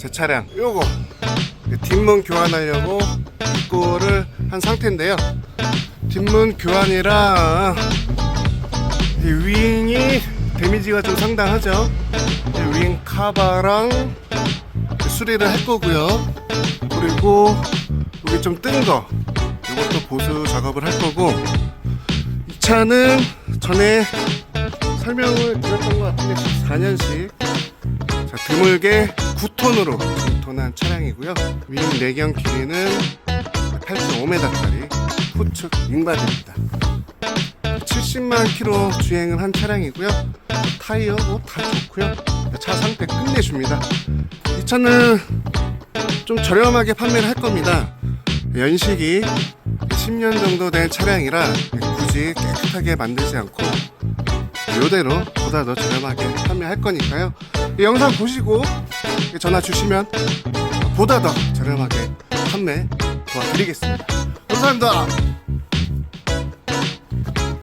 제 차량 요거 뒷문 교환하려고 입고를 한 상태인데요. 뒷문 교환이랑 이 윙이 데미지가 좀 상당하죠. 이윙 카바랑 수리를 할 거고요. 그리고 여기 좀 뜬 거, 이것도 보수 작업을 할 거고. 이 차는 전에 설명을 드렸던 것 같은데 14년식 자, 드물게 9톤으로 2톤한 차량이고요. 윙 내경 길이는 8.5m짜리 후측 윙바디입니다. 70만 킬로 주행을 한 차량이고요. 타이어 뭐다 좋고요. 차 상태 끝내줍니다. 이 차는 좀 저렴하게 판매를 할 겁니다. 연식이 10년 정도 된 차량이라 굳이 깨끗하게 만들지 않고 이대로 보다 더 저렴하게 판매할 거니까요. 이 영상 보시고 전화 주시면 보다 더 저렴하게 판매 도와드리겠습니다. 감사합니다.